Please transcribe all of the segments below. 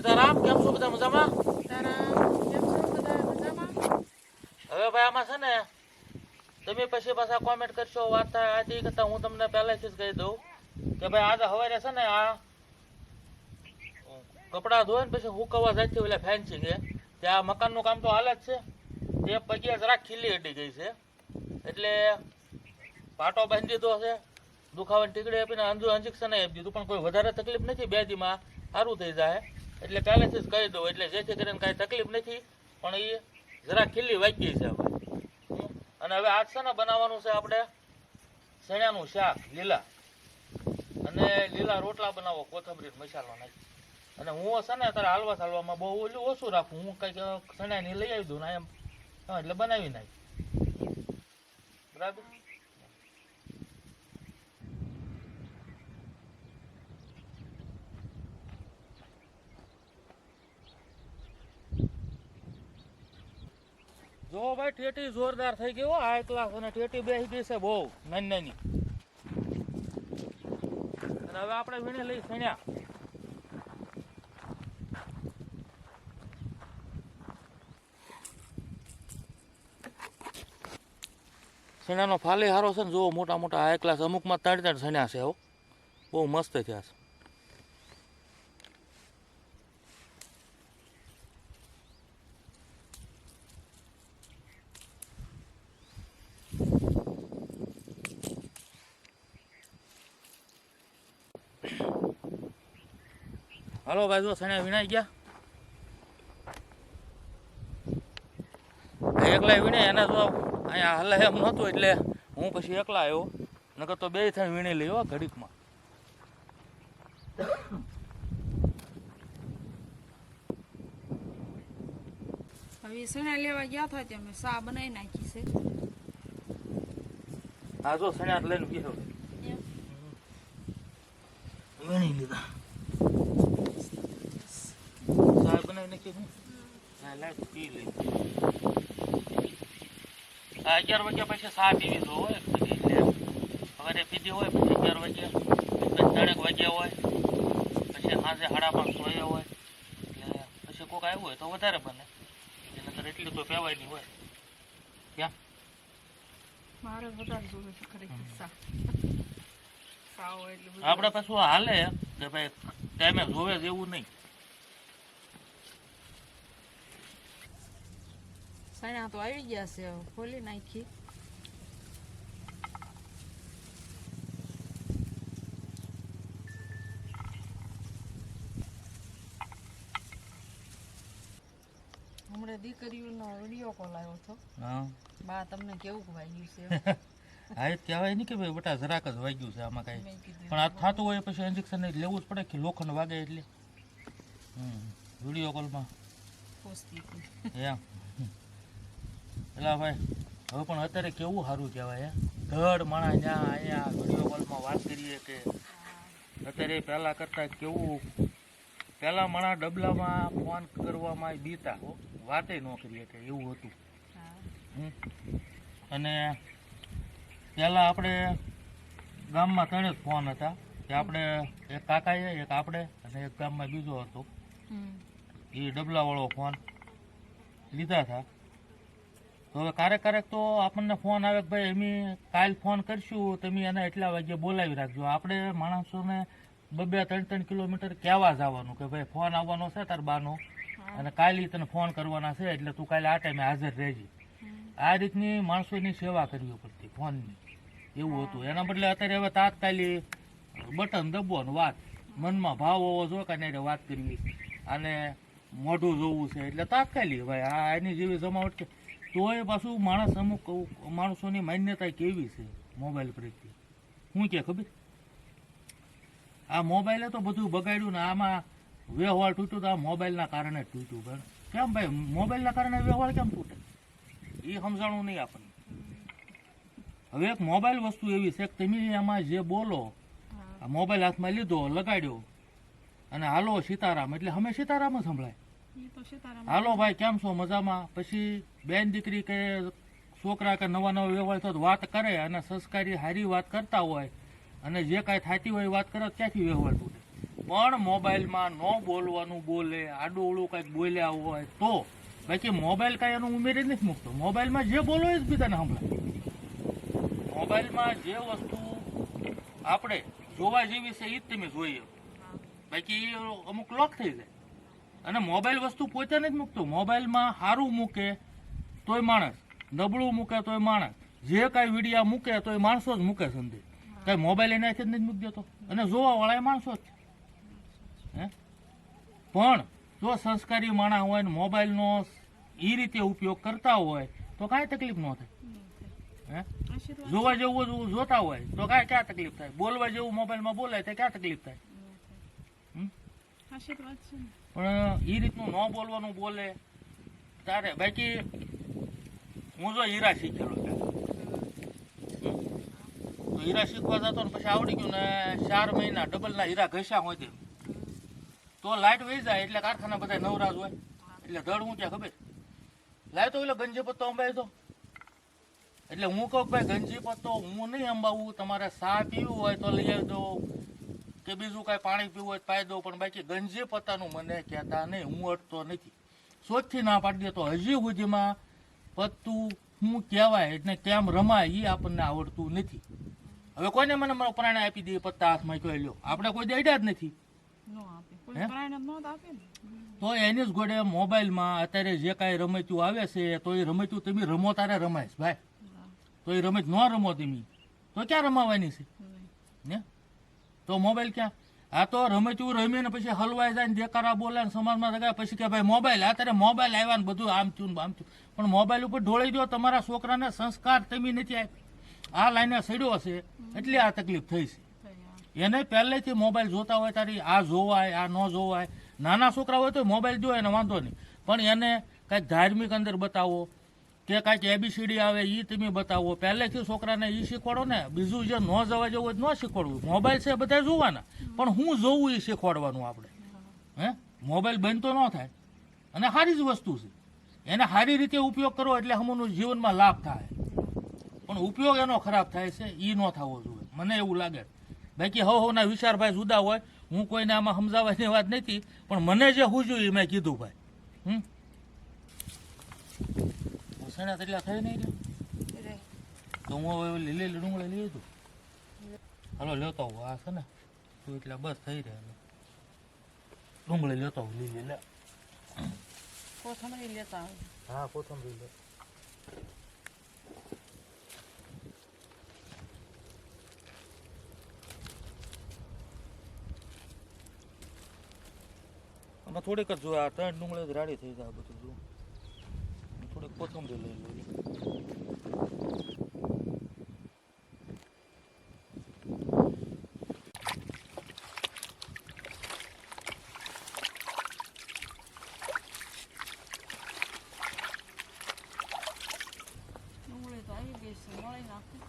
સીતારામ, કેમ છો બધા મજામાં? હવે ભાઈ આમાં છે ને, તમે પછી પાછા કોમેન્ટ કરશો, વાત થાય તે કરતા હું તમને પહેલેથી જ કહી દઉં કે ભાઈ આજે સવારે છે ને આ કપડાં ધોઈને પછી હુકવવા જાય છે, ઓલા ફેન્સી કે ત્યાં મકાનનું કામ તો હાલ જ છે. તે પગે જરાક ખીલી હટી ગઈ છે. એટલે પાટો બાંધી દીધો છે, દુખાવાની ટીકડી આપીને અંજુ ઇન્જેક્શન આપી દીધું પણ કોઈ વધારે તકલીફ નથી, બે દીમાં સારું થઈ જાય. એટલે પહેલેથી જ કહી દઉં, એટલે જેથી કરીને કાંઈ તકલીફ નથી, પણ એ જરા ખીલી વાગી છે હવે. અને હવે આજ છે ને બનાવવાનું છે આપણે? સણિયાનું શાક, લીલા. અને લીલા રોટલા બનાવો કોથમરી મસાલો નાખી. અને હું છે ને અત્યારે હાલવા ચાલવામાં બહુ ઓલું ઓછું રાખું, હું કંઈક સણિયાની લઈ આવી દઉં ને એમ. એટલે બનાવી નાખી. બરાબર? જો ભાઈ ટેટી જોરદાર થઈ ગયો હાઈ ક્લાસ અને ઠેઠી બેસી ગઈ છે બહુ નાની નાની અને હવે આપણે વીણી લઈ સણ્યા. સણાનો ફાલે હારો છે ને, જુઓ મોટા મોટા હાઈ ક્લાસ અમુકમાં ત્રણ ત્રણ સણ્યા છે, હો. બહુ મસ્ત થયા છે. હાલો ભાઈ જો સણ્યા વીણાઈ ગયા? એકલા વીણે એને તો અહીંયા હલે એમ નહોતું એટલે હું પછી એકલા આવ્યો. નકર તો બે થઈને વીણી લઈ હો ઘડીકમાં. હવે સણા લેવા ગયા હતા ત્યાં અમે? સા બનાવી નાખી છે. આ જો સણ્યા લઈને ગયો. વીણી લીધા. નાખી હું પી લઈ અગિયાર વાગ્યા પછી સાત પીવી તો હોય સવારે પીધી હોય પછી અગિયાર વાગ્યા પછી ત્રણેક વાગ્યા હોય પછી સાંજે સાડા પાંચ વાગ્યા હોય એટલે પછી કોક આવ્યું હોય તો વધારે બને. નકર એટલી તો પેવાય નહીં હોય. ક્યાં? એટલે આપણે પાછું હાલે કે ભાઈ ટાઈમે જોવે એવું નહીં. સણા તો આવી ગયા છે ખોલી નાખી હમણાં દીકરીઓનો વીડિયો કોલ આવ્યો હતો. હા. બા તમને કેવું વાગ્યું છે? હા એ કહેવાય નહીં કે ભાઈ બટા જરાક જ વાગ્યું છે આમાં કાંઈ. પણ આ થતું હોય પછી ઇન્જેક્શન લેવું જ પડે કે લોખંડ વાગે એટલે. હમ વીડિયો કોલમાં એમ. એટલે ભાઈ હવે પણ અત્યારે કેવું સારું કહેવાય હે? ધડ માણા જ્યાં અહીંયા વીડિયો કોલમાં વાત કરીએ કે અત્યારે પહેલાં કરતાં કેવું પહેલાં માણા ડબલામાં ફોન કરવામાં બીતા વાતે ન કરીએ કે એવું હતું. અને પહેલાં આપણે ગામમાં ત્રણે જ ફોન હતા. કે આપણે એક કાકાએ એક આપણે અને એક ગામમાં બીજો હતો. એ ડબલાવાળો ફોન લીધા હતા. હવે ક્યારેક ક્યારેક તો આપણને ફોન આવે કે ભાઈ એમ કાલ ફોન કરશું તમે એને એટલા વાગ્યે બોલાવી રાખજો. આપણે માણસોને બે ત્રણ ત્રણ કિલોમીટર કહેવા જવાનું કે ભાઈ ફોન આવવાનો છે તાર બાનો અને કાલે તને ફોન કરવાના છે એટલે તું કાલે આ ટાઈમે હાજર રહેજે. આ રીતની માણસોની સેવા કરવી પડતી ફોનની. એવું હતું. એના બદલે અત્યારે હવે તાત્કાલિક બટન દબવાનું વાત. મનમાં ભાવ હોવો જો કે નહીં વાત કરવી. અને મોઢું જોવું છે. એટલે તાત્કાલિક ભાઈ આ એની જેવી જમાવટ કે તોય પાછું માણસ અમુક માણસોની માન્યતા કેવી છે મોબાઈલ પ્રત્યે? શું કે ખબર? આ મોબાઈલે તો બધું બગાડ્યું ને આમાં વ્યવહાર તૂટ્યો તો આ મોબાઈલના કારણે જ તૂટ્યું. પણ કેમ ભાઈ? મોબાઈલના કારણે વ્યવહાર કેમ તૂટે? એ સમજાણું નહીં આપણને. હવે એક મોબાઈલ વસ્તુ એવી છે કે તમે એમાં જે બોલો આ મોબાઈલ હાથમાં લીધો લગાડ્યો અને હાલો સીતારામ એટલે અમે સીતારામ જ સંભળાય. એ તો હાલો ભાઈ કેમ છો? મજામાં? પછી બેન દીકરી કે છોકરા કે નવા નવા વ્યવહાર થતો વાત કરે અને સંસ્કારી હારી વાત કરતા હોય અને જે કાંઈ થતી હોય વાત કરે ક્યાંથી વ્યવહાર તૂટે? પણ મોબાઈલમાં ન બોલવાનું બોલે આડું કાંઈક બોલ્યા હોય તો. બાકી મોબાઈલ કાંઈ એનું ઉમેરી નથી મૂકતો. મોબાઈલમાં જે બોલો એ જ બીજાને સંભળાય મોબાઈલમાં જે વસ્તુ આપણે જોવા જેવી છે એ જ તમે જોઈએ. બાકી અમુક લોક થઈ જાય. અને મોબાઈલ વસ્તુ પોતે નથી મૂકતો. મોબાઈલમાં સારું મૂકે તોય માણસ. નબળું મૂકે તોય માણસ. જે કાંઈ વિડીયા મૂકે તો એ માણસો જ મૂકે સંદેશ કાંઈ મોબાઈલ એનાથી જ નથી મૂકી દેતો. અને જોવાવાળા એ માણસો જ. હે? પણ જો સંસ્કારી માણસ હોય ને મોબાઈલનો એ રીતે ઉપયોગ કરતા હોય તો કાંઈ તકલીફ ન થાય. હે? જોવા જેવું જોતા હોય તો કાંઈ ક્યાં તકલીફ થાય? બોલવા જેવું મોબાઈલમાં બોલાય તો ક્યાં તકલીફ થાય હમ? આશીર્વાદ છે ને પણ એ રીતનું ન બોલવાનું બોલે, તારે બાકી હું જો હીરા શીખેલો તો હીરા શીખવા જતો ને પછી આવડી ગયું ને ચાર મહિના ડબલના હીરા ઘસ્યા હોય તે. તો લાઈટ વહી જાય એટલે કારખાના બધા નવરાજ હોય. એટલે ધડ હું ત્યાં ખબર. લાય તો એટલે ગંજી પત્તો અંબાઈ દો એટલે હું કહું ભાઈ ગંજી પત્તો હું નહીં અંબાવું, તમારે સા પીવું હોય તો લઈ આવી દો કે બીજું કાંઈ પાણી પીવું હોય તો પાઈ દો પણ બાકી ગંજી પત્તાનું મને કહેતા નહીં હું અટતો નથી. શોધથી ના પાડી દે તો હજી સુધીમાં પત્તું શું કહેવાય એટલે કેમ રમાય એ આપણને આવડતું નથી. હવે કોઈને મને મારો પ્રાણ આપી દે પત્તા હાથમાં કોઈ લ્યો? આપણે કોઈ દેડ્યા જ નથી. તો એની જ ગોડે મોબાઈલમાં અત્યારે જે કાંઈ રમતું આવે છે તો એ રમતું તમે રમો તારે રમાય ભાઈ. તો એ રમત ન રમો તમે. તો ક્યાં રમાવાની છે? ને તો મોબાઈલ ક્યાં? આ તો રમતું રમીને પછી હલવાઈ જાય ને દેકારા બોલે ને સમાજમાં લગાવે પછી કે ભાઈ મોબાઈલ અત્યારે મોબાઈલ આવ્યા ને બધું આમ થયું આમ થયું. પણ મોબાઈલ ઉપર ઢોળી દો તમારા છોકરાને સંસ્કાર તમે નથી આપ્યા. આ લાઈને સડ્યો છે એટલે આ તકલીફ થઈ છે. એને પહેલેથી મોબાઈલ જોતા હોય તારી, આ જોવાય, આ ન જોવાય. નાના છોકરા હોય તો મોબાઈલ જોવાય, એને વાંધો નહીં. પણ એને કાંઈક ધાર્મિક અંદર બતાવો કે કાંઈક એબીસીડી આવે એ તમે બતાવો. પહેલેથી છોકરાને એ શીખવાડો ને, બીજું જે ન જવા જવું હોય તો ન શીખવાડવું. મોબાઈલ છે બધા જોવાના, પણ હું જોવું એ શીખવાડવાનું આપણે. હે? મોબાઈલ બંધ તો ન થાય. અને સારી જ વસ્તુ છે. એને સારી રીતે ઉપયોગ કરો એટલે હમણું જીવનમાં લાભ થાય. પણ ઉપયોગ એનો ખરાબ થાય છે એ ન થવો જોઈએ. મને એવું લાગે. બાકી હવ હવના વિચાર ભાઈ જુદા હોય. હું કોઈને આમાં સમજાવવાની વાત નથી, પણ મને જે હું જોયું એ મેં કીધું ભાઈ. હમ? સણા તેટલા થઈ નહીં તો હું હવે લીલી ડુંગળી લઈ દઉં હાલો લેતો આવું. આ છે ને તું એટલે બસ થઈ રહે ડુંગળી લેતો આવું લીલી લે. કોથમરી લેતા હા કોથમરી લે. આમાં થોડીક જ જોયા આ ત્રણ ડુંગળી જ રાડી થઈ જાય બધું જો થોડીક કોથમરી લઈ લઈએ ડુંગળી તો આવી ગઈ છે મળી નાખું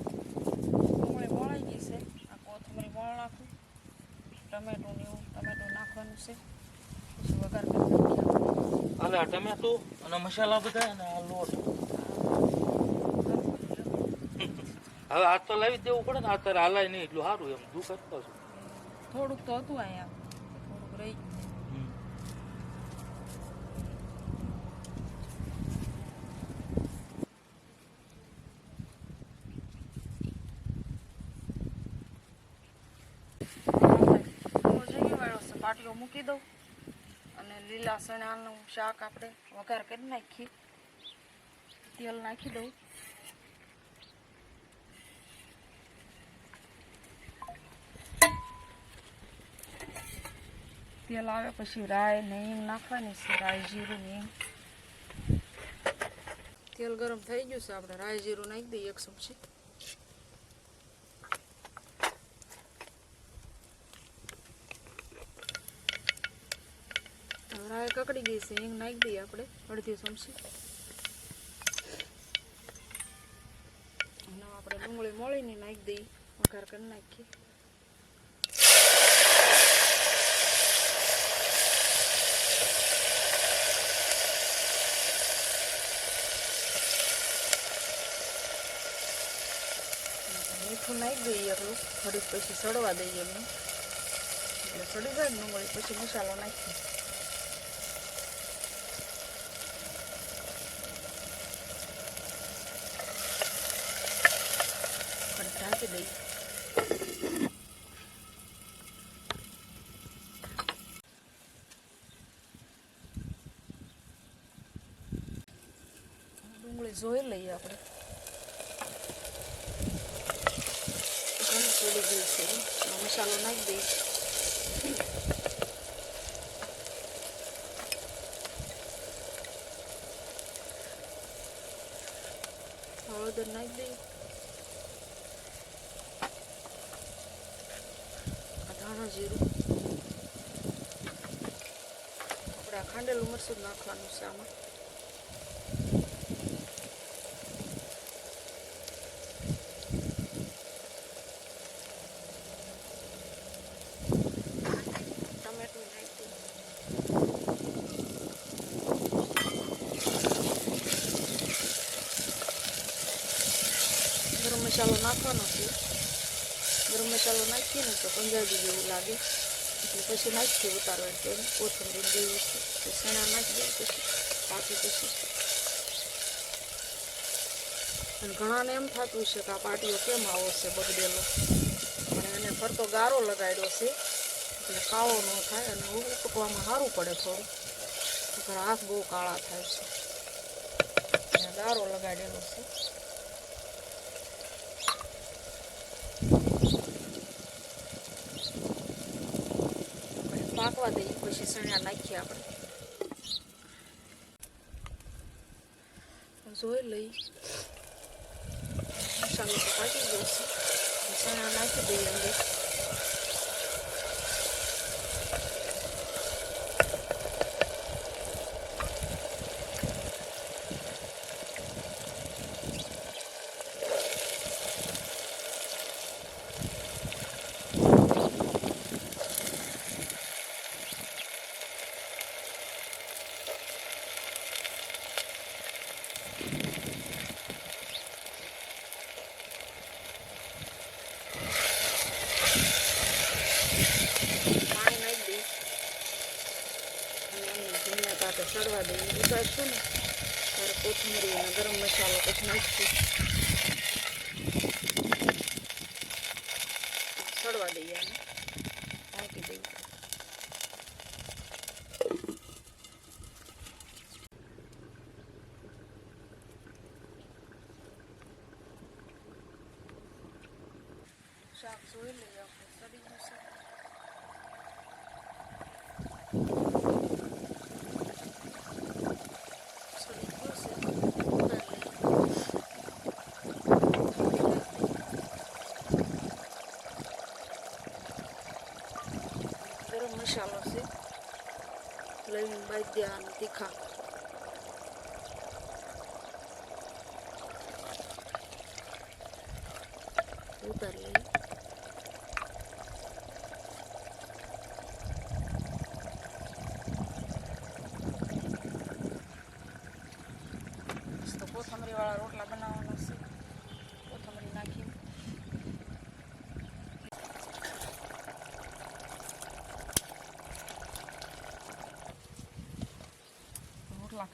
ડુંગળી વળાઈ ગઈ છે આ કોથમરી વળ નાખું ટમેટું ને એવું ટમેટું નાખવાનું છે. પછી વઘાર કરી આ ટમેટું અને મસાલા બધા અને આ લોટ. હવે આ તો લાવી જ દેવું પડે ને આ તારે હાલાય નહીં એટલું સારું એમ. દુઃખ કરતો છું. થોડુંક તો હતું અહીંયા થોડુંક રહી ગયું પાટીઓ મૂકી દઉં અને લીલા સણાનું શાક આપણે વઘાર કરી નાખીએ. તેલ નાખી દઉં. તેલ આવે પછી રાઈ ને હિંગ નાખવાની છે, રાઈ જીરું ને તેલ ગરમ થઈ ગયું છે, આપણે રાઈ જીરું નાખી દઈએ, એક ચમચી. રાઈ કકડી ગઈ છે, હિંગ નાખી દઈએ આપણે, અડધી ચમચી. આપણે ડુંગળી મોળીને નાખી દઈએ, વઘાર કરી નાખીએ. મીઠું નાખી દઈએ એટલું થોડીક પછી સડવા દઈએ એમને. એટલે સડી જાય ડુંગળી, પછી મસાલો નાખીએ. થોડીક ઢાંકી ડુંગળી જોઈ લઈએ આપણે. ઘણી છે. મસાલો નાખી દઈએ હળદર નાખી દઈએ આ ધાણા જીરું આપણે આ ખાંડેલું મરચું જ નાખવાનું છે આમાં ટમેટું નાખી દઈએ ગરમ મસાલો નાખવાનો છે ગરમ મસાલો નાખીએ ને તો પંજાબી જેવું લાગે એટલે પછી નાખી ઉતારવાની એટલે કોથમરી દેવી છે. તો સણા નાખી દે પછી પાકી પછી અને ઘણાને એમ થતું છે કે આ પાટીઓ કેમ આવો છે બગડેલો. પણ એને ફરતો ગારો લગાડ્યો છે. એટલે કાળો ન થાય અને ઉટકવામાં સારું પડે થોડું. હાથ બહુ કાળા થાય છે. અને ગારો લગાડેલો છે. પાકવા દઈએ, પછી સણ્યા નાખીએ આપણે. જોઈ લઈ. મસાલો પાકી ગયો છે. સણા નાખી દઈએ અંદર પાણી નાખી દઈએ અને એમને ધીમે તાપે સડવા ઉતારશું ને ત્યારે કોથમરી અને ગરમ મસાલો પછી નાખીશું. સડવા દઈએ અને ઢાંકી દઈએ. શાક જોઈ લઈએ આપણે સડી ગયું છે સડી ગયું છે ઉતારી લઈએ ગરમ મસાલો છે લઈને બાંધ્યા અને તીખા ઉતારી લઈએ તો કોથમરી વાળા રોટલા બનાવવાના છે કોથમરી નાખી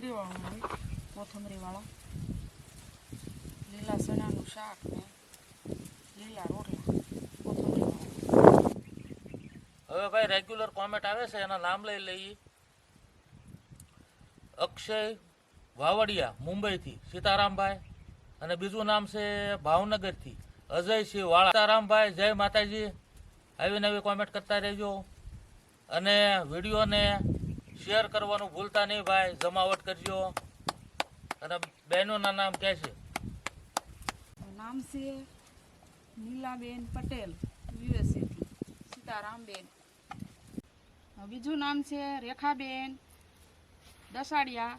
રોટલા કરી વાળવાનું હોય કોથમરી વાળા લીલા ચણાનું શાક ને લીલા રોટલા હવે ભાઈ રેગ્યુલર કોમેન્ટ આવે છે, એના નામ લઈ લઈએ. અક્ષય વાવડિયા, મુંબઈથી, સીતારામભાઈ. અને બીજું નામ છે ભાવનગરથી અજયસિંહ વાળા સીતારામભાઈ, જય માતાજી. આવી નવી કોમેન્ટ કરતા રહેજો. અને વિડીયોને શેર કરવાનું ભૂલતા નહીં ભાઈ, જમાવટ કરજો. અને બહેનોના નામ કહે છે. નામ છે નીલાબેન પટેલ, યુએસએથી, સીતારામબેન. બીજું નામ છે રેખાબેન દસાડિયા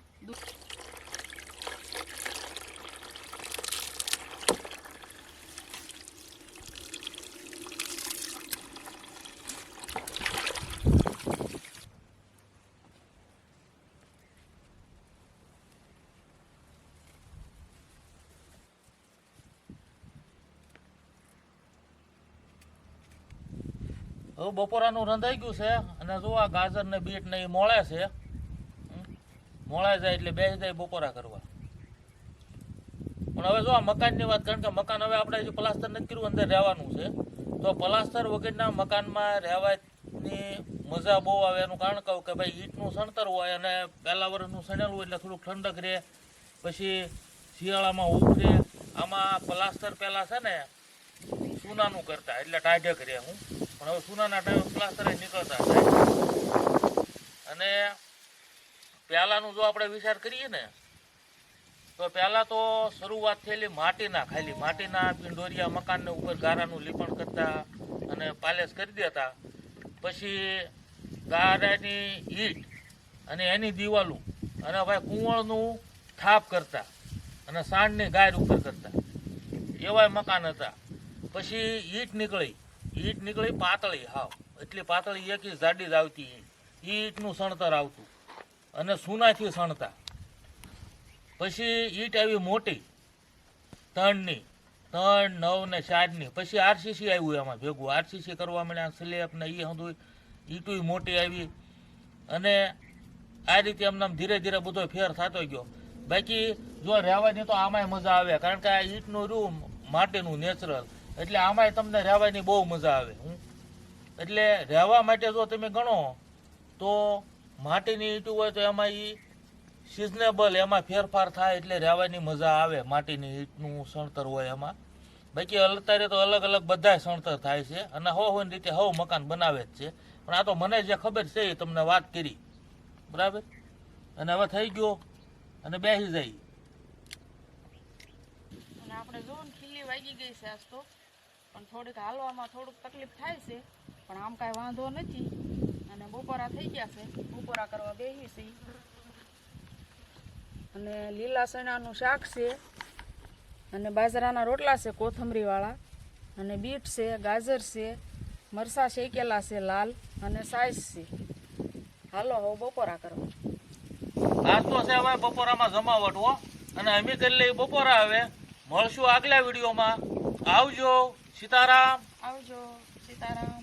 હવે બપોરાનું રંધાઈ ગયું છે અને જો આ ગાજર ને બીટ ને એ મોળે છે, હમ. જાય એટલે બેસી જાય બપોરા કરવા પણ હવે જો આ મકાનની વાત, કારણ કે મકાન હવે આપણે હજુ પ્લાસ્ટર નથી કર્યું, અંદર રહેવાનું છે તો પ્લાસ્ટર વગરના મકાનમાં રહેવાની મજા બહુ આવે એનું કારણ કહું કે ભાઈ ઈંટનું સણતર હોય અને પહેલા વર્ષનું સણેલું હોય એટલે થોડુંક ઠંડક રહે, પછી શિયાળામાં ઉભરે આમાં પ્લાસ્ટર પહેલાં છે ને સુનાનું કરતા, એટલે ટાઢે કર્યા હું. પણ હવે સુનાના ટાઈમ પ્લાસ્ટર નીકળતા અને પહેલાંનું જો આપણે વિચાર કરીએ ને, તો પહેલાં તો શરૂઆત થયેલી માટીના, ખાલી માટીના પિંડોરિયા મકાનને ઉપર ગારાનું લીપણ કરતા અને પાલેસ કરી દેતા. પછી ગારાની ઈટ અને એની દિવાલું અને ભાઈ કુંવળનું થાપ કરતા અને સાંડની ગાય ઉપર કરતા. એવાય મકાન હતા. પછી ઈટ નીકળી. ઈટ નીકળી પાતળી હાવ એટલી પાતળી એક જાડી જ આવતી ઈટ ઈટનું સણતર આવતું. અને સુનાથી સણતા. પછી ઈટ આવી મોટી. ત્રણની. ત્રણ, નવ ને ચારની. પછી આરસીસી આવ્યું એમાં ભેગું. આરસીસી કરવા મળ્યા સ્લેબ ને એ હતું ઈટુય મોટી આવી. અને આ રીતે એમને ધીરે ધીરે બધો ફેર થતો ગયો. બાકી જો રહેવાની તો આમાંય મજા આવે. કારણ કે આ ઈંટનું રૂમ માટેનું, નેચરલ. એટલે આમાંય તમને રહેવાની બહુ મજા આવે, હું. એટલે રહેવા માટે જો તમે ગણો, તો માટીની ઈંટું હોય તો એમાં એ સિઝનેબલ એમાં ફેરફાર થાય એટલે રહેવાની મજા આવે. માટીની ઈંટનું સણતર હોય એમાં. બાકી અત્યારે તો અલગ અલગ બધા સણતર થાય છે અને હો હોય રીતે હવ મકાન બનાવે જ છે. પણ આ તો મને જે ખબર છે એ તમને વાત કરી. બરાબર? અને હવે થઈ ગયો અને બેસી જાય. આપણે જો ખીલી વાગી ગઈ છે આજ તો. પણ થોડીક હાલવામાં થોડુંક તકલીફ થાય છે, પણ આમ કાંઈ વાંધો નથી. અને બપોરા થઈ ગયા છે, બપોરા કરવા બેસી છે. અને લીલા સણાનું શાક છે, અને બાજરાના રોટલા છે કોથમરીવાળા, અને બીટ છે, ગાજર છે, મરસા શેકેલા છે લાલ, અને સાઈઝ છે. હાલો, હવે બપોરા કરવા. આજ તો છે હવે બપોરામાં જમાવટ, હો. અને અમે કરી લઈ બપોરા હવે. મળશું આગલા વિડીયોમાં. આવજો. સીતારામ. આવજો સીતારામ.